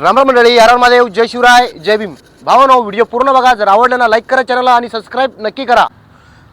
राम राम मंडळी याराव महादेव जय शिवराय जय भीम. भावानो व्हिडिओ पूर्ण बघा जर आवडलं ना लाईक करा चॅनलला आणि सबस्क्राईब नक्की करा.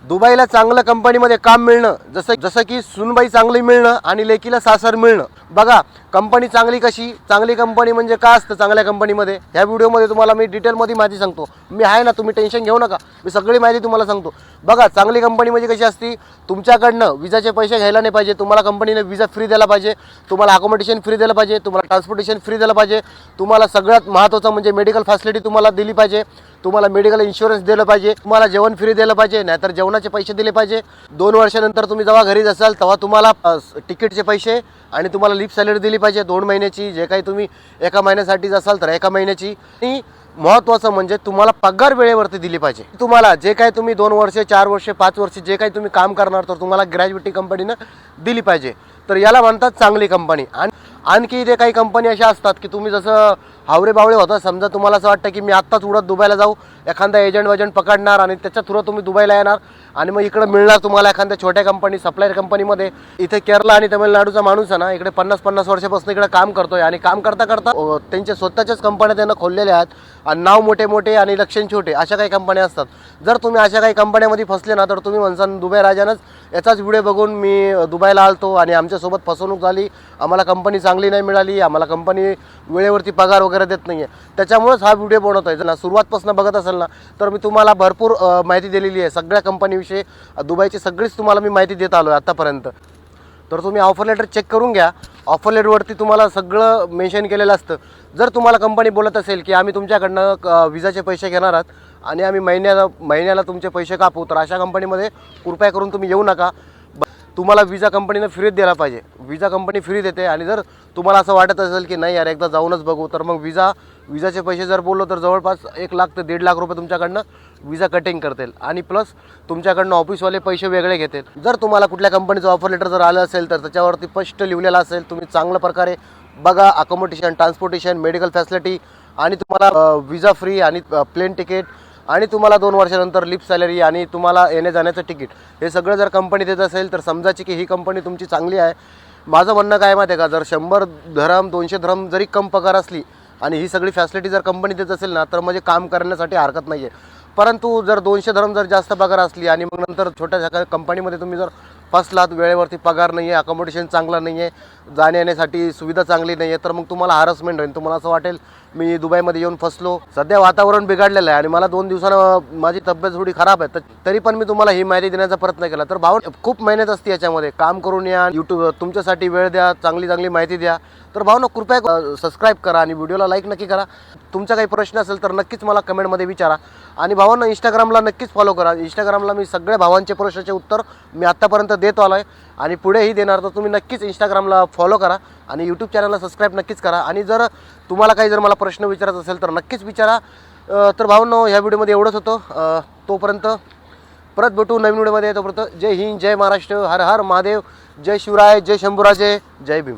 दुबईला चांगलं कंपनीमध्ये काम मिळणं जसं जसं की सुनबाई चांगली मिळणं आणि लेकीला सासर मिळणं. बघा कंपनी चांगली कशी? चांगली कंपनी म्हणजे का असतं चांगल्या कंपनीमध्ये? ह्या व्हिडिओमध्ये तुम्हाला मी डिटेलमध्ये माहिती सांगतो. मी आहे ना तुम्ही टेन्शन घेऊ नका. मी सगळी माहिती तुम्हाला सांगतो. बघा चांगली कंपनी म्हणजे कशी असती? तुमच्याकडनं विजाचे पैसे घ्यायला नाही पाहिजे. तुम्हाला कंपनीने विजा फ्री द्यायला पाहिजे. तुम्हाला अकोमोडेशन फ्री द्यायला पाहिजे. तुम्हाला ट्रान्सपोर्टेशन फ्री द्यायला पाहिजे. तुम्हाला सगळ्यात महत्त्वाचं म्हणजे मेडिकल फॅसिलिटी तुम्हाला दिली पाहिजे. तुम्हाला मेडिकल इन्शुरन्स दिलं पाहिजे. तुम्हाला जेवण फ्री दिलं पाहिजे. नाहीतर जेवणाचे पैसे दिले पाहिजे. दोन वर्षानंतर तुम्ही जेव्हा घरी असाल तेव्हा तुम्हाला तिकीटचे पैसे आणि तुम्हाला लिप सॅलरी दिली पाहिजे दोन महिन्याची जे काही तुम्ही एका महिन्यासाठी असाल तर एका महिन्याची. आणि महत्त्वाचं म्हणजे तुम्हाला पगार वेळेवरती दिली पाहिजे. तुम्हाला जे काही तुम्ही दोन वर्ष चार वर्ष पाच वर्ष जे काही तुम्ही काम करणार तर तुम्हाला ग्रॅज्युएटी कंपनीनं दिली पाहिजे. तर याला म्हणतात चांगली कंपनी. आणि आणखी इथे काही कंपनी अशा असतात की तुम्ही जसं हावरे बावळे होता समजा तुम्हाला असं वाटतं की मी आत्ताच उडत दुबईला जाऊ एखादा एजंट वजंट पकडणार आणि त्याच्या थ्रू तुम्ही दुबईला येणार आणि मग इकडे मिळणार तुम्हाला एखाद्या छोट्या कंपनी सप्लायर कंपनीमध्ये इथे केरला आणि तमिळनाडूचा माणूस आहे ना इकडे पन्नास पन्नास वर्षापासून इकडे काम करतोय आणि काम करता करता त्यांच्या स्वतःच्याच कंपन्या त्यांना खोललेल्या आहेत. आणि नाव मोठे मोठे आणि लक्षण छोटे अशा काही कंपन्या असतात. जर तुम्ही अशा काही कंपन्यामध्ये फसले ना तर तुम्ही म्हणसान दुबई राजानंच याचाच व्हिडिओ बघून मी दुबईला आलतो आणि आमच्यासोबत फसवणूक झाली. आम्हाला कंपनी चांगली नाही मिळाली आम्हाला कंपनी वेळेवरती पगार वगैरे देत नाही आहे त्याच्यामुळेच हा व्हिडिओ बनवतो आहे. ना सुरुवातपासून बघत असेल ना तर मी तुम्हाला भरपूर माहिती दिलेली आहे. सगळ्या कंपनीविषयी दुबईची सगळीच तुम्हाला मी माहिती देत आलो आहे आत्तापर्यंत तर तुम्ही ऑफर लेटर चेक करून घ्या. ऑफर लेटरवरती तुम्हाला सगळं मेन्शन केलेलं असतं. जर तुम्हाला कंपनी बोलत असेल की आम्ही तुमच्याकडनं क- विजाचे पैसे घेणार आहात आणि आम्ही महिन्याला महिन्याला तुमचे पैसे कापू. तर अशा कंपनीमध्ये कृपया करून तुम्ही येऊ नका. ब- तुम्हाला विजा कंपनीनं फ्रीच द्यायला पाहिजे. विजा कंपनी फ्री देते आणि जर तुम्हाला असं वाटत असेल की नाही यार एकदा जाऊनच बघू. तर मग विजा विजाचे पैसे जर बोललो तर जवळपास एक लाख ते दीड लाख रुपये तुमच्याकडनं विजा कटिंग करतील. आणि प्लस तुमच्याकडनं ऑफिसवाले पैसे वेगळे घेतील. जर तुम्हाला कुठल्या कंपनीचं ऑफर लेटर जर आलं असेल तर त्याच्यावरती स्पष्ट लिहिलेलं असेल तुम्ही चांगल्या प्रकारे बघा. अकोमोडेशन ट्रान्सपोर्टेशन मेडिकल फॅसिलिटी आणि तुम्हाला विजा फ्री आणि प्लेन तिकीट आणि तुम्हाला दोन वर्षानंतर लिप सॅलरी आणि तुम्हाला येणे जाण्याचं तिकीट हे सगळं जर कंपनी देत असेल तर समजायची की ही कंपनी तुमची चांगली आहे. माझं म्हणणं काय माहिती आहे का? जर शंभर धरम दोनशे धरम जरी कम पगार असली आणि ही सगळी फॅसिलिटी जर कंपनी देत असेल ना तर म्हणजे काम करण्यासाठी हरकत नाही आहे परंतु जर दोनशे धरम जर जास्त पगार असली आणि मग नंतर छोट्या कंपनीमध्ये तुम्ही जर फसलात वेळेवरती पगार नाही आहे अकोमोडेशन चांगलं नाही आहे जाण्या येण्यासाठी सुविधा चांगली नाही आहे तर मग तुम्हाला हॅरसमेंट होईल. तुम्हाला असं वाटेल मी दुबईमध्ये येऊन फसलो. सध्या वातावरण बिघडलेलं आहे आणि मला दोन दिवसानं माझी तब्येत थोडी खराब आहे. तर तरी पण मी तुम्हाला ही माहिती देण्याचा प्रयत्न केला. तर भाऊ खूप मेहनत असते याच्यामध्ये. काम करून या यूट्यूब तुमच्यासाठी वेळ द्या चांगली चांगली माहिती द्या. तर भाऊ कृपया सबस्क्राईब करा आणि व्हिडिओला लाईक नक्की करा. तुमचा काही प्रश्न असेल तर नक्कीच मला कमेंटमध्ये विचारा. आणि भावांना इंस्टाग्रामला नक्कीच फॉलो करा. इंस्टाग्रामला मी सगळ्या भावांचे प्रश्नाचे उत्तर मी आत्तापर्यंत देत आलो आहे आणि पुढेही देणार तर तुम्ही नक्कीच इंस्टाग्रामला फॉलो करा. आणि यूट्यूब चॅनलला सबस्क्राईब नक्कीच करा. आणि जर तुम्हाला काही जर मला प्रश्न विचारायचा असेल तर नक्कीच विचारा. तर भावांनो ह्या व्हिडिओमध्ये एवढंच होतं. तोपर्यंत परत भेटू नवीन व्हिडिओमध्ये. तोपर्यंत जय हिंद जय महाराष्ट्र हर हर महादेव जय शिवराय जय शंभूराजे जय भीम.